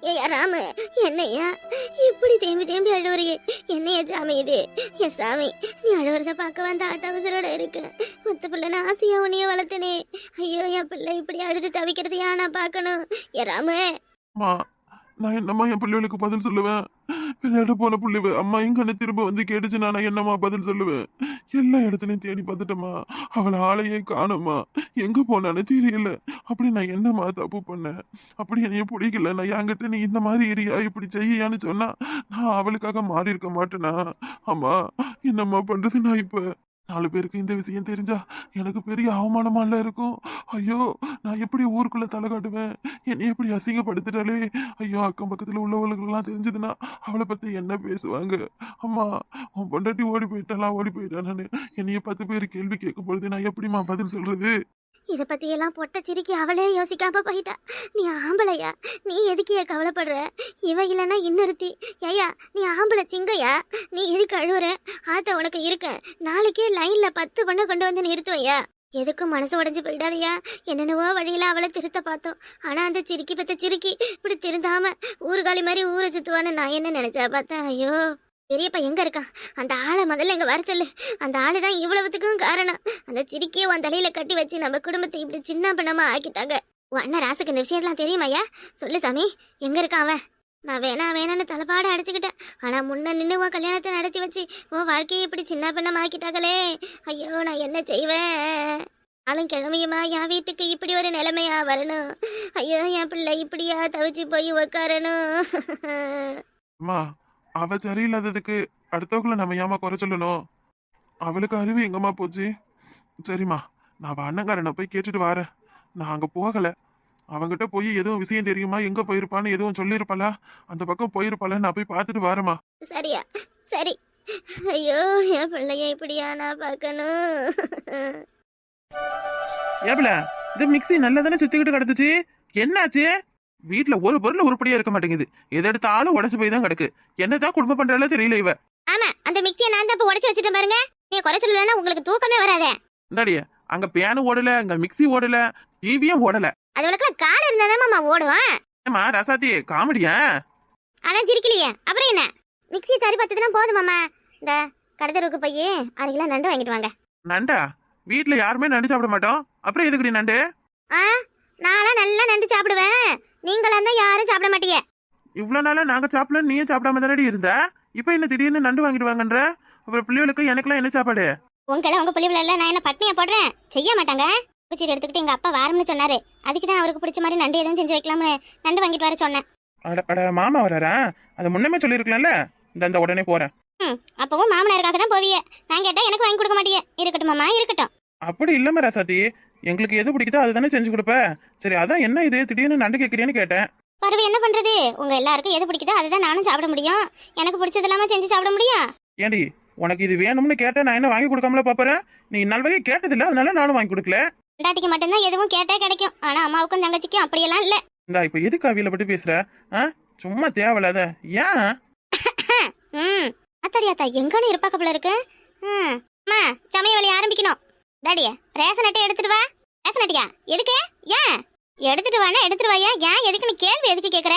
ஐயா ராமு என்னையா? இப்படி தேம்பி தேம்பி அழுவுறியே? என்னையா சாமி இது? என் சாமி நீ அழுவுறத பார்க்க வந்த ஆட்டவசரோட இருக்கு. மொத்த பிள்ளை நான் ஆசையா உன்னைய வளர்த்தனே. ஐயோ என் பிள்ளை இப்படி அழுது தவிக்கிறதையா நான் பார்க்கணும். ஏ ராமு. நான் என்னம்மா என் பிள்ளைகளுக்கு பதில் சொல்லுவேன்? விளையாட போன பிள்ளைவ அம்மா எங்கன்னு திரும்ப வந்து கேட்டுச்சு நான் என்னம்மா பதில் சொல்லுவேன்? எல்லா இடத்துலையும் தேடி பார்த்துட்டம்மா. அவளை ஆளையே காணும்மா. எங்கே போனான்னு தெரியல. அப்படி நான் என்னம்மா தப்பு பண்ணேன்? அப்படி என்னைய பிடிக்கல. நான் என்கிட்ட நீ இந்த மாதிரி ஏரியா இப்படி செய்யான்னு சொன்னா நான் அவளுக்காக மாறி இருக்க மாட்டேனா? அம்மா என்னம்மா பண்ணுறது நான் இப்போ? நாலு பேருக்கு இந்த விஷயம் தெரிஞ்சா எனக்கு பெரிய அவமானமால இருக்கும். ஐயோ நான் எப்படி ஊருக்குள்ள தலை காட்டுவேன்? என்னை எப்படி அசிங்கப்படுத்திட்டாலே ஐயோ அக்கம் பக்கத்துல உள்ளவர்களுக்கெல்லாம் தெரிஞ்சதுன்னா அவளை பத்தி என்ன பேசுவாங்க? அம்மா உன் பொண்டாட்டி ஓடி போயிட்டாளா? ஓடி போயிட்டானு என்னைய பத்து பேர் கேள்வி கேட்கும் பொழுது நான் எப்படிம்மா பதில் சொல்றது? இத பத்தி எல்லாம் பொட்ட சிரிக்கி அவளே யோசிக்காம போயிட்டா. நீ ஆம்பளையா? நீ எதுக்கிய கவலைப்படுற? இவ இல்லைன்னா இன்னொருத்தி. ஐயா நீ ஆம்பளை சிங்கையா? நீ எதுக்கு அழுவுற? ஆத்த உனக்கு இருக்க. நாளைக்கே லைன்ல பத்து பொண்ணை கொண்டு வந்து நிறுத்துவையா எதுக்கும் மனசு உடைஞ்சு போயிடாதயா. என்னென்னவோ வழியில அவளை திருத்த பார்த்தோம். ஆனா அந்த சிரிக்கி பத்த சிரிக்கி இப்படி திருந்தாம ஊறுகாலி மாதிரி ஊரை சுத்துவான்னு நான் என்ன நினைச்சா பார்த்தேன் ஐயோ. பெரியப்பா எங்க இருக்கான் அந்த ஆளை முதல்ல இங்க வர சொல்லு. அந்த ஆளு தான் இவ்வளவுத்துக்கும் காரணம். அந்த சிரிக்கிய உன் தலையில கட்டி வச்சு நம்ம குடும்பத்தை இப்படி சின்ன பண்ணமா ஆக்கிட்டாங்க. உன் அண்ணன் ராசுக்கு இந்த விஷயம்லாம் தெரியுமாய்யா சொல்லு சாமி எங்க இருக்கான் அவன்? நான் வேணா வேணான்னு தலைப்பாட அடிச்சுக்கிட்டேன். ஆனா முன்ன நின்று உன் கல்யாணத்தை நடத்தி வச்சு உன் வாழ்க்கையை இப்படி சின்ன பண்ணாம ஆக்கிட்டாங்களே. ஐயோ நான் என்ன செய்வேன்? ஆளும் கிழமையுமா என் வீட்டுக்கு இப்படி ஒரு நிலைமையா வரணும்? ஐயோ என் பிள்ளை இப்படியா தவிச்சு போய் உக்காரணும்? அவ சரியில்லாததுக்கு அடுத்தவங்கள நம்ம ஏமா குறை சொல்லணும்? அவளுக்கு அறிவு எங்கம்மா போச்சு? சரிம்மா நான் அவ அண்ணங்காரனை போய் கேட்டுட்டு வரேன். நான் அங்க போகல. அவங்கிட்ட போய் எதுவும் விஷயம் தெரியுமா? எங்க போயிருப்பான்னு எதுவும் சொல்லியிருப்பாளா? அந்த பக்கம் போயிருப்பாளா நான் போய் பார்த்துட்டு வரேம்மா. சரியா? சரி. ஐயோ என் பிள்ளைய இப்படியா நான் பார்க்கணும்? ஏபில இது மிக்ஸி நல்லா தானே சுத்திக்கிட்டு கிடந்துச்சு? என்னாச்சு? வீட்ல ஒரு பொருள் உருப்படியா இருக்க மாட்டேங்குது. எதை எடுத்தாலும் உடச்சு போய் தான் கிடக்கு. என்னதான் குடும்பம் பண்றால தெரியல இவ. ஆமா அந்த மிக்சியை நான் தான் இப்ப உடைச்சு வச்சுட்டேன் பாருங்க. நீ குறை சொல்லலன்னா உங்களுக்கு தூக்கமே வராதே. இந்தாடிய அங்க பியானு ஓடல அங்க மிக்ஸி ஓடல டிவியும் ஓடல. அது உனக்கு கால இருந்தாதான் மாமா ஓடும் ஏமா ரசாத்தி காமெடியா? அதான் சிரிக்கலையே. அப்புறம் என்ன? மிக்சியை சரி பார்த்ததுனா போதும் மாமா. இந்த கடத்தருக்கு போய் அரை கிலோ நண்டு வாங்கிட்டு வாங்க. நண்டா? வீட்ல யாருமே நண்டு சாப்பிட மாட்டோம். அப்புறம் எதுக்குடி நண்டு? ஆ நான்லாம் நல்லா நண்டு சாப்பிடுவேன். நீங்களாம் தான் யாரும் சாப்பிட மாட்டீங்க. இவ்வளவு நாளா நாங்க சாப்பிடல நீயும் சாப்பிடாம தானடி இருந்த? இப்ப என்ன திடீர்னு நண்டு வாங்கிட்டு வாங்கன்ற அப்புறம் பிள்ளைகளுக்கு எனக்கெல்லாம் என்ன சாப்பாடு? உங்களை உங்க பிள்ளைகள் எல்லாம் நான் என்ன பட்னியா போடுறேன்? செய்ய மாட்டாங்க. பூச்சீரி எடுத்துக்கிட்டு எங்க அப்பா வாரம்னு சொன்னாரு. அதுக்கு தான் அவருக்கு பிடிச்ச மாதிரி நண்டு எதுவும் செஞ்சு வைக்கலாம்னு நண்டு வாங்கிட்டு வர சொன்னேன். அட அட மாமா வராரா? அதை முன்னமே சொல்லியிருக்கலாம்ல? இந்த இந்த உடனே போறேன். ம் அப்பவும் மாமனாருக்காக தான் போவிய. நான் கேட்டா எனக்கு வாங்கி கொடுக்க மாட்டியே. இருக்கட்டும் மாமா இருக்கட்டும். அப்படி இல்லம்மா ராசாத்தி. எங்களுக்கு எது பிடிக்குதோ அதுதானே செஞ்சு கொடுப்ப? சரி அதான் என்ன இது? திடீர்னு நண்டு கேட்குறியான்னு கேட்டேன். பருவு என்ன பண்றது? உங்க எல்லாருக்கும் எது பிடிக்குதோ அதுதான் நானும் சாப்பிட முடியும். எனக்கு பிடிச்சது இல்லாம செஞ்சு சாப்பிட முடியும். ஏண்டி உனக்கு இது வேணும்னு கேட்டேன் நான் என்ன வாங்கி கொடுக்காமல பாப்பறேன் நீ இந்நாள் வரைக்கும் கேட்டதில்ல அதனால நானும் வாங்கி கொடுக்கல. பொண்டாட்டிக்கு மட்டும்தான் எதுவும் கேட்டா கிடைக்கும். ஆனா அம்மாவுக்கும் தங்கச்சிக்கும் அப்படியெல்லாம் இல்ல. இந்தா இப்ப எதுக்கு அவியல பத்தி பேசுற? ஆ? சும்மா தேவையில்லாத ஏன்? ம் அத்தாடி அத்தா எங்கன்னு இருப்பாக்கப்புல இருக்கு. ம் அம்மா சமய வேலையை ஆரம்பிக்கணும். டாடிய ரேஷன் அட்டை எடுத்துட்டு வா. ரேஷன் அட்டையா? எதுக்கு? ஏன்? எடுத்துட்டு வானா எடுத்துட்டு வாயா? ஏன் எதுக்குன்னு கேள்வி எதுக்கு கேக்குற?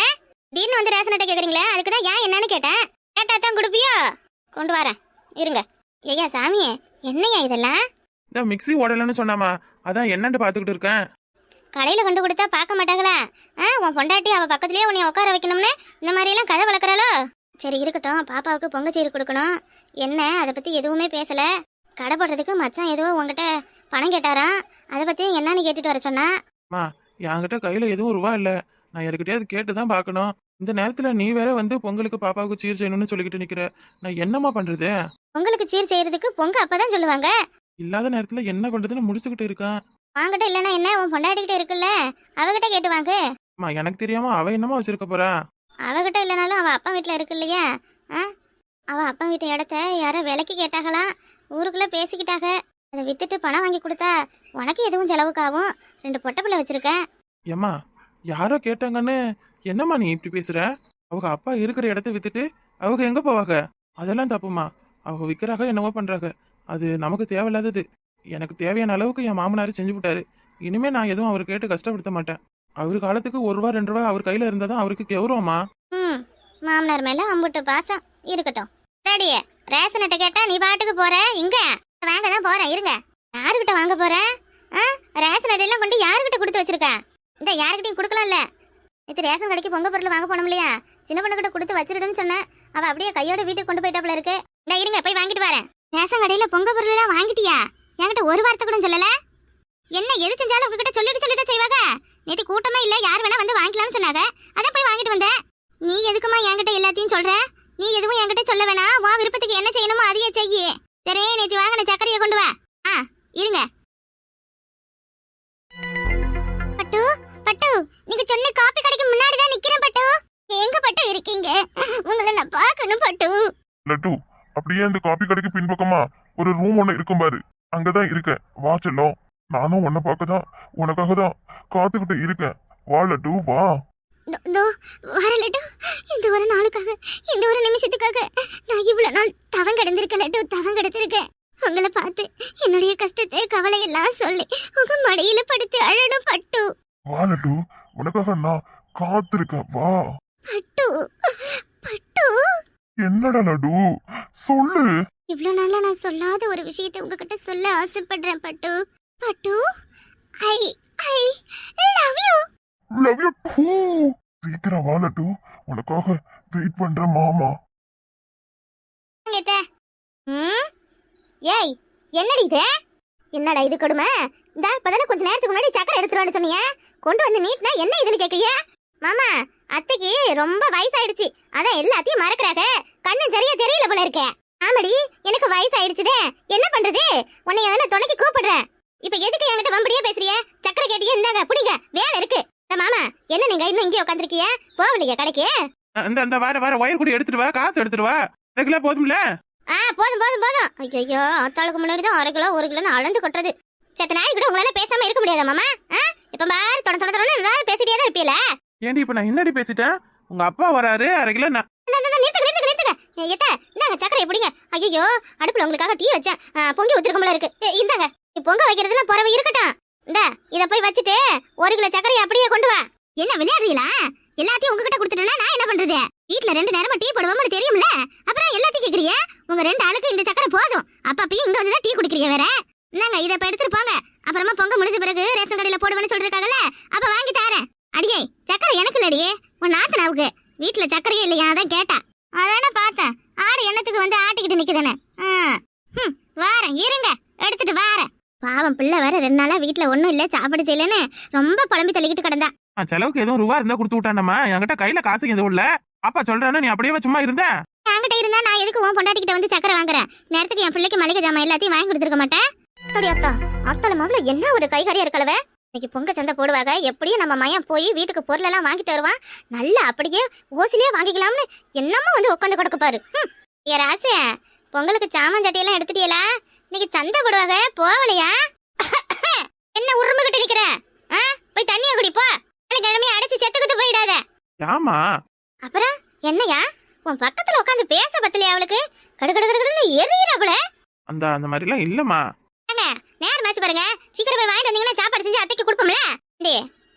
திடீர்னு வந்து ரேஷன் அட்டை கேக்குறீங்களே அதுக்கு தான் ஏன் என்னன்னு கேட்டேன். கேட்டா தான் கொடுப்பியோ? கொண்டு வரேன். இருங்க. ஐயா சாமி என்னையா இதெல்லாம்? இந்த மிக்ஸி ஓடலன்னு சொன்னாமா? அதான் என்னன்னு பாத்துக்கிட்டு இருக்கேன். கடையில கொண்டு கொடுத்தா பார்க்க மாட்டாங்களா? ஆ உன் பொண்டாட்டி அவ பக்கத்துலயே உன்னை உட்கார வைக்கணும்னு இந்த மாதிரி எல்லாம் கதை வளர்க்குறாளோ? சரி இருக்கட்டும். பாப்பாவுக்கு பொங்கச்சீரு கொடுக்கணும். என்ன? அதை பத்தி எதுவுமே பேசல. கடை போடுறதுக்கு மச்சான் ஏதோ உங்ககிட்ட பணம் கேட்டாராம் அதை பத்தி என்னன்னு கேட்டுட்டு வர சொன்னா? என்கிட்ட கையில எதுவும் ரூபா இல்ல. நான் யாருக்கிட்டயாவது கேட்டு தான் பார்க்கணும். இந்த நேரத்துல நீ வேற வந்து பொங்கலுக்கு பாப்பாவுக்கு சீர் செய்யணும்னு சொல்லிக்கிட்டு நிக்கிற. நான் என்னம்மா பண்றது? உங்களுக்கு சீர் செய்யறதுக்கு பொங்க அப்பதான் சொல்லுவாங்க? இல்லாத நேரத்துல என்ன பண்றதுன்னு முடிச்சுக்கிட்டு இருக்கேன். வாங்கிட்ட இல்லைன்னா என்ன? உன் பொண்டாட்டிக்கிட்ட இருக்குல்ல. அவகிட்ட கேட்டு வாங்க. அம்மா எனக்கு தெரியாம அவ என்னமா வச்சிருக்க போறா? அவகிட்ட இல்லைனாலும் அவ அப்பா வீட்டில் இருக்கு இல்லையா? அவ அப்பா வீட்டு இடத்த யாரோ விலைக்கு கேட்டாங்களாம் ஊருக்குள்ள பேசிக்கிட்டாங்க அதை வித்துட்டு பணம் வாங்கி கொடுத்தா உனக்கு எதுவும் செலவுக்காகும் ரெண்டு பொட்டை பிள்ளை வச்சிருக்கேன் ஏம்மா யாரோ கேட்டாங்கன்னு என்னம்மா நீ இப்படி பேசுற? அவங்க அப்பா இருக்கிற இடத்த வித்துட்டு அவங்க எங்க போவாங்க? அதெல்லாம் தப்புமா அவங்க விற்கிறாக என்னவோ பண்றாங்க அது நமக்கு தேவையில்லாதது. எனக்கு தேவையான அளவுக்கு என் மாமனார் செஞ்சு விட்டாரு. இனிமே நான் எதுவும் அவர் கேட்டு கஷ்டப்படுத்த மாட்டேன். அவரு காலத்துக்கு ஒரு ரூபா ரெண்டு ரூபா அவர் கையில இருந்தாதான் அவருக்கு கௌரவமா ம் மாமனார் மேல அம்புட்டு பாசம் இருக்கட்டும். ரேஷன் அட்டை கேட்டா நீ பாட்டுக்கு போற? இங்க. வாங்க தான் போறேன் இருங்க. யாருக்கிட்ட வாங்க போற? ஆ? ரேஷன் அட்டையெல்லாம் கொண்டு யாருக்கிட்ட கொடுத்து வச்சிருக்க? இந்த யாருக்கிட்டையும் கொடுக்கலாம்ல? இது ரேஷன் கடைக்கு பொங்க பொருள் வாங்க போனோம் இல்லையா? சின்ன பொண்ணுகிட்ட கொடுத்து வச்சிருடுன்னு சொன்னேன். அவ அப்படியே கையோட வீட்டுக்கு கொண்டு போயிட்டாப்ல இருக்கு. இந்த இருங்க போய் வாங்கிட்டு வரேன். ரேஷன் கடையில பொங்க பொருள் எல்லாம் வாங்கிட்டியா? என்கிட்ட ஒரு வார்த்தை கூட சொல்லல. என்ன எது செஞ்சாலும் உங்ககிட்ட சொல்லிட்டு சொல்லிட்டு செய்வாங்க நேற்று கூட்டமே இல்ல யார் வேணா வந்து வாங்கிக்கலாம்னு சொன்னாங்க அதான் போய் வாங்கிட்டு வந்தேன். நீ எதுக்குமா என்கிட்ட எல்லாத்தையும் சொல்ற? நீ எதுவும் என்கிட்ட சொல்ல வேணாம். உன் விருப்பத்துக்கு என்ன செய்யணுமோ அதையே செய்யி. சரி நேத்தி வாங்கின சக்கரையை கொண்டு வா. ஆ இருங்க. பட்டு பட்டு நீங்க சொன்ன காப்பி கடைக்கு முன்னாடி தான் நிக்கிறேன் பட்டு. எங்க பட்டு இருக்கீங்க? உங்களை நான் பார்க்கணும் பட்டு. லட்டு அப்படியே அந்த காப்பி கடைக்கு பின்பக்கமா ஒரு ரூம் ஒண்ணு இருக்கும் பாரு. அங்கதான் இருக்கேன். வா செல்லம். நானும் உன்னை பார்க்க தான் உனக்காக தான் காத்துக்கிட்டு இருக்கேன். வா லட்டு வா. தோ- வரலட்டும் இந்த ஒரு நாளுக்காக இந்த ஒரு நிமிஷத்துக்காக நான் இவ்வளவு நாள் தவம் கிடந்திருக்கேன் லட்டு. தவம் கிடந்திருக்கேன் உங்களை பார்த்து என்னுடைய கஷ்டத்தை கவலை எல்லாம் சொல்லி உங்க மடியில படுத்து அழணும் பட்டு. வா லட்டு. உனக்காக நான் காத்திருக்கேன். வா. பட்டு. பட்டு. என்னடா லட்டு? சொல்லு. இவ்வளவு நாளா நான் சொல்லாத ஒரு விஷயத்தை உங்ககிட்ட சொல்ல ஆசைப்படுறேன் பட்டு. பட்டு. I I love you love you too சீக்கிரம் வாலட்டு உனக்காக வெயிட் பண்ற மாமா. ம்? ஏய் என்னடி இது? என்னடா இது கொடுமை? இந்த இப்பதானே கொஞ்ச நேரத்துக்கு முன்னாடி சக்கரை எடுத்துருவான்னு சொன்னீங்க கொண்டு வந்து நீட்னா என்ன இதுன்னு கேக்குறியா? மாமா அத்தைக்கு ரொம்ப வயசாயிடுச்சு. அதான் எல்லாத்தையும் மறக்கிறாங்க கண்ணு சரியா தெரியல போல இருக்கே. ஆமாடி எனக்கு வயசாயிடுச்சுதே. என்ன பண்றது? உன்னை எதனா துணைக்கு கூப்பிடுறேன். இப்ப எதுக்கு என்கிட்ட வம்படியா பேசுறிய? சக்கரை கேட்டியே இந்தாங்க புடிங்க. வேலை இருக்கு. மாமா என்ன நீங்க இன்னும் இங்கே உட்காந்துருக்கிய போகலையா கடைக்கு? இந்த இந்த வார வார ஒயர் கூட எடுத்துட்டு வா காசு எடுத்துட்டு வா. ரெகுலர் போதும்ல? ஆ போதும் போதும் போதும். ஐயோ அத்தாளுக்கு முன்னாடி தான் அரை கிலோ ஒரு கிலோன்னு அளந்து கொட்டுறது. செத்த நாய் கூட உங்களால பேசாம இருக்க முடியாதா மாமா? இப்ப பாரு தொட தொட தொடன்னு ஏதாவது பேசிட்டே தான் இருப்பீல ஏண்டி இப்ப நான் என்னடி பேசிட்டேன்? உங்க அப்பா வராரு அரை கிலோ நான் நிறுத்துங்க நிறுத்துங்க நிறுத்துங்க. ஏ, எத்த இந்தாங்க சக்கரை எப்படிங்க ஐயோ அடுப்புல உங்களுக்காக டீ வச்சேன். பொங்கி ஊத்திருக்கோம்ல இருக்கு. இந்தாங்க. பொங்க வைக்கிறதுல பறவை இருக்கட்டும். இந்த இத போய் வச்சுட்டு ஒரு கிலோ சக்கரையை அப்படியே கொண்டு வா. என்ன விளையாடுறீங்களா? எல்லாத்தையும் உங்ககிட்ட கொடுத்துட்டேன்னா நான் என்ன பண்றது? வீட்ல ரெண்டு நேரமா டீ போடுவோம்னு தெரியும்ல? அப்புறம் எல்லாத்தையும் கேக்குறீங்க? உங்க ரெண்டு ஆளுக்கு இந்த சக்கரை போதும். அப்பப்பயும் இங்க வந்து டீ குடிக்கிறீங்க வேற. என்னங்க இதை இப்ப எடுத்துட்டு போங்க. அப்புறமா பொங்க முடிஞ்ச பிறகு ரேஷன் கடையில போடுவேன்னு சொல்றாங்கல்ல அப்ப வாங்கி தாரேன். அடியே சக்கரை எனக்கு இல்லடியே உன் நாத்தனாவுக்கு. வீட்டுல சக்கரையே இல்லையா? அதான் கேட்டா. அதானே பார்த்தேன். ஆடு எண்ணத்துக்கு வந்து ஆட்டிக்கிட்டு நிக்குதானே வாரேன். இருங்க. எடுத்துட்டு வாரேன். பாவம் பிள்ளை வேற ரெண்டு நாளா வீட்ல ஒண்ணும் இல்ல சாப்பாடு செய்யலன்னு ரொம்ப புலம்பி தள்ளிக்கிட்டு கிடந்தா. செலவுக்கு எதுவும் ரூபா இருந்தா கொடுத்து விட்டானம்மா. என்கிட்ட கையில காசு எதுவும் இல்ல. அப்பா சொல்றானு நீ அப்படியே சும்மா இருந்த. என்கிட்ட இருந்தா நான் எதுக்கு உன் பொண்டாட்டிக்கிட்ட வந்து சக்கரை வாங்குறேன் நேரத்துக்கு என் பிள்ளைக்கு மளிகை ஜாமான் எல்லாத்தையும் வாங்கி கொடுத்துருக்க மாட்டேன். அப்படி அத்தா அத்தால மாவுல என்ன ஒரு கைகாரியா இருக்கலவ இன்னைக்கு பொங்க சந்தை போடுவாங்க எப்படியும் நம்ம மையம் போய் வீட்டுக்கு பொருள் எல்லாம் வாங்கிட்டு வருவான். நல்லா அப்படியே ஓசிலேயே வாங்கிக்கலாம்னு என்னமோ வந்து உட்காந்து கொடுக்க பாரு. ஏ ராசு பொங்கலுக்கு சாமான் சட்டியெல்லாம் எடுத்துட்டியலா இன்னைக்கு சந்தை போடுவாங்க போகலையா என்ன உருமுகிட்டு நிக்கிற? போய் தண்ணிய குடி போ. கிழமையை அடைச்சு செத்துக்கிட்டு போயிடாத. ஆமா அப்புறம் என்னையா உன் பக்கத்துல உட்காந்து பேச பத்தலையா அவளுக்கு? கடு கடு கடுன்னு எரியறாப்புல அந்த அந்த மாதிரி எல்லாம் இல்லம்மா நேரம் ஆச்சு பாருங்க. சீக்கிரம் போய் வாங்கிட்டு வந்தீங்கன்னா சாப்பாடு செஞ்சு அத்தைக்கு கொடுப்போம்ல? டே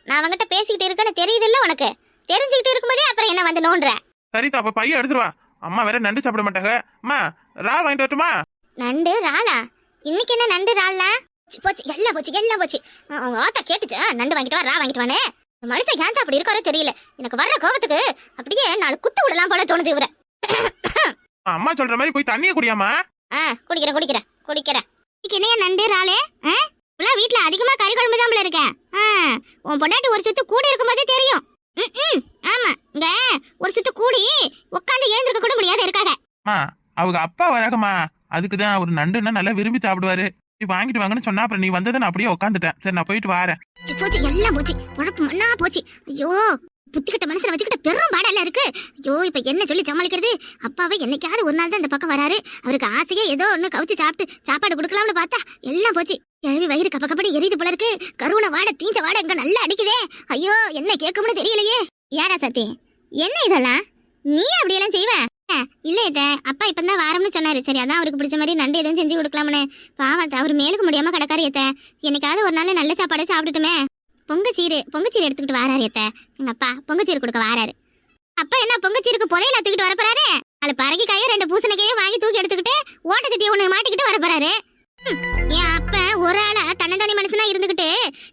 நான் அவங்கிட்ட பேசிக்கிட்டு இருக்கேன்னு தெரியுது இல்ல உனக்கு? தெரிஞ்சுக்கிட்டு இருக்கும்போதே அப்புறம் என்ன வந்து நோண்டுற? சரிதா அப்ப பையன் எடுத்துட்டு வா. அம்மா வேற நண்டு சாப்பிட மாட்டாங்க. அம்மா இறால் வாங்கிட்டு வரட்டுமா? நண்டு ராளா இன்னைக்கு என்ன நண்டு ராளா போச்சு, போச்சு எல்லாம் போச்சு எல்லாம் போச்சு. அவங்க ஆத்தா கேட்டுச்சு? நண்டு வாங்கிட்டு வா ரா வாங்கிட்டு வானே மனுஷன் ஏன் அப்படி இருக்காரோ தெரியல. எனக்கு வர்ற கோபத்துக்கு அப்படியே நாலு குத்து விடலாம் போல தோணுது இவரை. அம்மா சொல்ற மாதிரி போய் தண்ணிய குடியாமா? ஆ குடிக்கிறேன் குடிக்கிறேன் குடிக்கிறேன். இன்னைக்கு என்னையா நண்டு ராளே இப்பெல்லாம் வீட்ல அதிகமா கறி குழம்பு தான் இருக்கேன் ஆ உன் பொண்டாட்டி ஒரு சுத்து கூடி இருக்கும்போதே தெரியும். ம், ஆமா. இங்க ஒரு சுத்து கூடி உட்காந்து எழுந்திருக்க கூட முடியாத இருக்காங்க அவங்க அப்பா வராகம்மா. அதுக்கு தான் அவர் நண்டுன்னா நல்லா விரும்பி சாப்பிடுவாரு. நீ வாங்கிட்டு வாங்கன்னு சொன்னா அப்புறம் நீ வந்ததை நான் அப்படியே உட்காந்துட்டேன் சரி நான் போயிட்டு வரேன். போச்சு, எல்லாம் போச்சு. உழப்பு மண்ணா போச்சு. ஐயோ புத்திக்கிட்ட மனசுல வச்சுக்கிட்ட பெரும் பாடல இருக்கு. ஐயோ இப்ப என்ன சொல்லி சமாளிக்கிறது? அப்பாவே என்னைக்காவது ஒரு நாள் தான் இந்த பக்கம் வராரு. அவருக்கு ஆசையே ஏதோ ஒண்ணு கவிச்சு சாப்பிட்டு சாப்பாடு கொடுக்கலாம்னு பார்த்தா எல்லாம் போச்சு. கிழவி வயிறு கப்பக்கப்படி எரியுது போல இருக்கு. கருவன வாட தீஞ்ச வாட இங்க நல்லா அடிக்குதே. ஐயோ என்ன கேட்கும்னு தெரியலையே. ஏடா சத்தி என்ன இதெல்லாம்? நீ அப்படியெல்லாம் செய்வ? இல்ல இத. அப்பா இப்பதான் வாரம்னு சொன்னாரு. சரி அதான் அவருக்கு பிடிச்ச மாதிரி நண்டு எதுவும் செஞ்சு கொடுக்கலாம்னு. பாவம் அவர் மேலுக்கு முடியாம கிடக்காரு ஏத்த. என்னைக்காவது ஒரு நாள் நல்ல சாப்பாடு சாப்பிட்டுட்டுமே. பொங்கச்சீரு பொங்கச்சீரு எடுத்துக்கிட்டு வராரு ஏத்த. எங்க அப்பா பொங்கச்சீரு கொடுக்க வராரு. அப்பா என்ன பொங்கச்சீருக்கு புதையில எடுத்துக்கிட்டு வர போறாரு? பறகு பறக்கி கையும் ரெண்டு பூசணிக்கையும் வாங்கி தூக்கி எடுத்துக்கிட்டு ஓட்ட சட்டி ஒண்ணு மாட்டிக்கிட்டு வர போறாரு. என் அப்ப ஒரு ஆளா தன்னந்தனி மனுஷனா இருந்துகிட்டு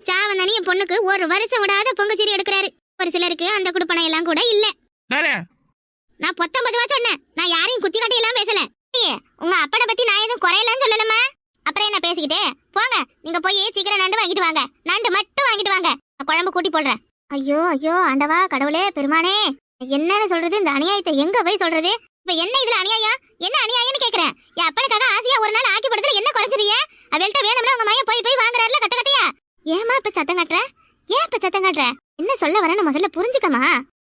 சாவந்தனி என் பொண்ணுக்கு ஒரு வருஷம் விடாத பொங்கச்சீரி எடுக்கிறாரு. ஒரு சிலருக்கு அந்த குடுப்பனை எல்லாம் கூட இல்ல. நான் பொத்தம்பதுவா சொன்னேன். நான் யாரையும் குத்தி காட்டி எல்லாம் பேசல. உங்க அப்பனை பத்தி நான் எதுவும் குறையலன்னு சொல்லலமா அப்புறம் என்ன பேசிக்கிட்டே? போங்க நீங்க போய் சீக்கிரம் நண்டு வாங்கிட்டு வாங்க. நண்டு மட்டும் வாங்கிட்டு வாங்க. நான் குழம்பு கூட்டி போடுறேன். ஐயோ ஐயோ ஆண்டவா கடவுளே பெருமானே. என்னன்னு சொல்றது இந்த அநியாயத்தை எங்க போய் சொல்றது? இப்ப என்ன இதுல அநியாயம்? என்ன அநியாயம்னு கேக்குறேன்? என் அப்பனுக்காக ஆசையா ஒரு நாள் ஆக்கி படுத்துல என்ன குறைச்சிருக்க அவள்கிட்ட வேணும்ல உங்க மையம் போய் போய் வாங்குறாருல கட்ட கட்டையா? ஏமா இப்ப சத்தம் கட்டுற? ஏன் இப்ப சத்தம் கட்டுற? என்ன சொல்ல வரேன்னு முதல்ல புரிஞ்சுக்கமா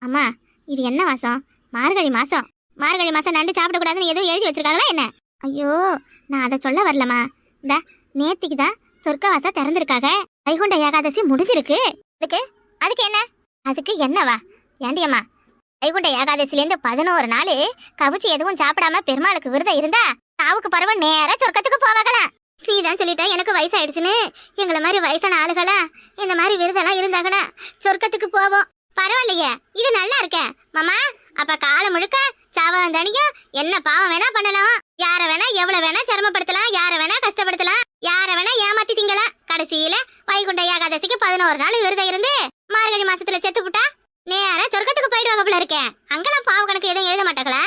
அம்மா இது என்ன வாசம்? மார்கழி மாசம். மார்கழி மாசம் நண்டு சாப்பிடக்கூடாதுன்னு எதுவும் எழுதி வச்சிருக்காங்களா என்ன? ஐயோ நான் அதை சொல்ல வரலம்மா. இந்த நேத்திக்கு தான் சொர்க்கவாசா திறந்திருக்காக. வைகுண்ட ஏகாதசி முடிஞ்சிருக்கு. அதுக்கு அதுக்கு என்ன? அதுக்கு என்னவா? ஏண்டியம்மா வைகுண்ட ஏகாதசிலேருந்து பதினோரு நாள் கவிச்சு எதுவும் சாப்பிடாம பெருமாளுக்கு விருதம் இருந்தா சாவுக்கு பருவம் நேராக சொர்க்கத்துக்கு போவாங்களா? நீ தான் சொல்லிட்ட எனக்கு வயசாயிடுச்சுன்னு. எங்களை மாதிரி வயசான ஆளுகளா இந்த மாதிரி விருதெல்லாம் இருந்தாங்கன்னா சொர்க்கத்துக்கு போவோம். பரவாயில்லையே இது நல்லா இருக்கேன் மாமா அப்ப காலம் முழுக்க சாவம் தனியும் என்ன பாவம் வேணா பண்ணலாம். யார வேணா எவ்வளவு வேணா சிரமப்படுத்தலாம். யார வேணா கஷ்டப்படுத்தலாம். யார வேணா ஏமாத்தி திங்கலாம். கடைசியில வைகுண்ட ஏகாதசிக்கு பதினோரு நாள் விரதம் இருந்து மார்கழி மாசத்துல செத்து புட்டா? நேரா சொர்க்கத்துக்கு போயிடுவாங்க போல இருக்கேன் அங்கெல்லாம் பாவ கணக்கு எதுவும் எழுத மாட்டாங்களா?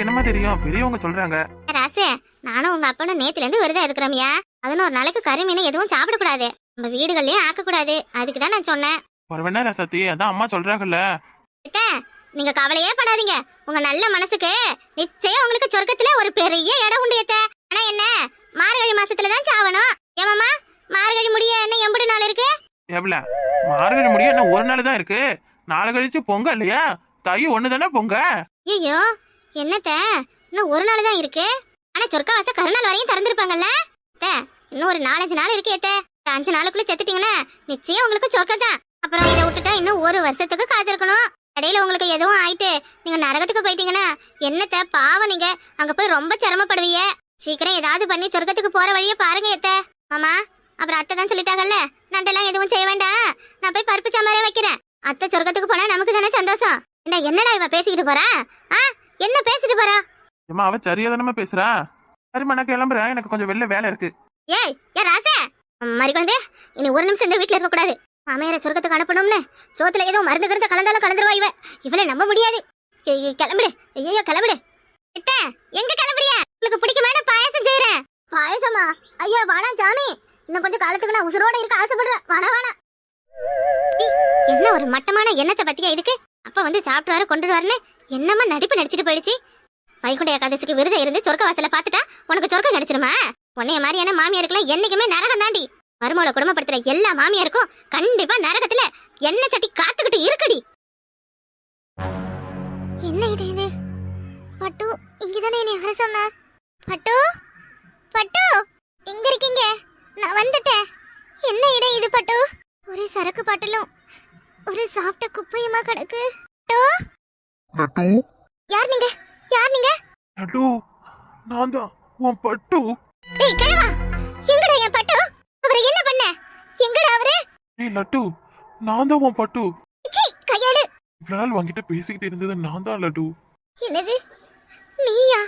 என்னமா தெரியும். பெரியவங்க சொல்றாங்க. ராசு நானும் உங்க அப்பனும் நேத்துல இருந்து விரதம் இருக்கிறோம்யா. பதினோரு நாளைக்கு கறி மீன் எதுவும் சாப்பிடக்கூடாது. நம்ம வீடுகள்லயும் ஆக்கக்கூடாது. அதுக்கு தான் நான் சொன்னேன். பரவாயில்ல ரசத்தி. அதான் அம்மா சொல்றாங்கல்ல. நீங்க கவலையே படாதீங்க. உங்க நல்ல மனசுக்கு நிச்சயம் உங்களுக்கு சொர்க்கத்துல ஒரு பெரிய இடம் உண்டு அத்தை. ஆனா என்ன? மார்கழி மாசத்துல தான் சாவணும். ஏமாமா மார்கழி முடிய என்ன எம்புடு நாள் இருக்கு? எவ்வளோ மார்கழி முடிய என்ன ஒரு நாள் தான் இருக்கு. நாளை கழிச்சு பொங்க இல்லையா? தை ஒன்று தானே பொங்க ஐயோ என்னத்த? இன்னும் ஒரு நாள் தான் இருக்கு. ஆனா சொர்க்கவாச கருநாள் வரையும் திறந்திருப்பாங்கல்ல? இன்னும் ஒரு நாலஞ்சு நாள் இருக்கு. இந்த அஞ்சு நாளுக்குள்ள செத்துட்டீங்கன்னா நிச்சயம் உங்களுக்கு சொர்க்கம் தான் அப்புறம் இதை விட்டுட்டா இன்னும் ஒரு வருஷத்துக்கு காத்திருக்கணும். இடையில உங்களுக்கு எதுவும் ஆயிட்டு நீங்க நரகத்துக்கு போயிட்டீங்கன்னா என்னத்த பாவம் நீங்க? அங்க போய் ரொம்ப சிரமப்படுவீங்க. சீக்கிரம் ஏதாவது பண்ணி சொர்க்கத்துக்கு போற வழிய பாருங்க எத்த. மாமா அப்புறம் அத்தை தான் சொல்லிட்டாங்கல்ல நண்டெல்லாம் எதுவும் செய்ய வேண்டாம். நான் போய் பருப்பு சாம்பாரே வைக்கிறேன். அத்தை சொர்க்கத்துக்கு போனா நமக்கு தானே சந்தோஷம். என்ன என்னடா இவ பேசிக்கிட்டு போறா? ஆ என்ன பேசிட்டு போறா? ஏமா அவ சரியா தானே பேசுறா? சரிம்மா நான் கிளம்புறேன். எனக்கு கொஞ்சம் வெளில வேலை இருக்கு. ஏய் ஏ ராசா! மறிக்கொண்டே இனி ஒரு நிமிஷம் இந்த வீட்ல இருக்க கூடாது மாமையார சொர்க்கத்துக்கு அனுப்பணும்னு சோத்துல ஏதோ மருந்து கிருந்து கலந்தாலும் கலந்துருவா இவ. இவளை நம்ப முடியாது. கிளம்பிடு. ஐயோ கிளம்பிடு. எங்க கிளம்புறிய? உங்களுக்கு பிடிக்குமான பாயாசம் செய்யறேன் பாயாசமா? ஐயா வேணாம் சாமி. இன்னும் கொஞ்சம் காலத்துக்கு நான் உசுரோட இருக்க ஆசைப்படுறேன். வேணா ஏய், என்ன ஒரு மட்டமான எண்ணத்தை பத்தியா இதுக்கு? அப்ப வந்து சாப்பிட்டு வர கொண்டு என்னமா நடிப்பு நடிச்சிட்டு போயிடுச்சு? வைகுண்ட ஏகாதசிக்கு விருதம் இருந்து சொர்க்க வாசல பாத்துட்டா உனக்கு சொர்க்கம் கிடைச்சிருமா? உன்னைய மாதிரியான மாமியாருக்குலாம் என்னைக்குமே நரகம் தாண்டி மருமோட குடும்பப்படுத்துற எல்லா மாமியாருக்கும் கண்டிப்பா நரகத்துல எண்ணெய் சட்டி காத்துக்கிட்டு இருக்குடி. என்ன இது இது? பட்டு இங்கதானே என்னை வர சொன்னார் பட்டு பட்டு எங்க இருக்கீங்க? நான் வந்துட்டேன். என்ன இடம் இது பட்டு? ஒரே சரக்கு பாட்டிலும் ஒரு சாப்பிட்ட குப்பையுமா கிடக்கு? பட்டு? நட்டு யார் நீங்க? யார் நீங்க? நட்டு நான் தான் உன் பட்டு. டேய் கிழவா! எங்கடா அவரு? ஏய் லட்டு நான் தான் உன் பட்டு. சீ கையாளு. இவ்வளவு நாள் உன்கிட்ட பேசிக்கிட்டு இருந்தது நான் தான் லட்டு. என்னது? நீயா?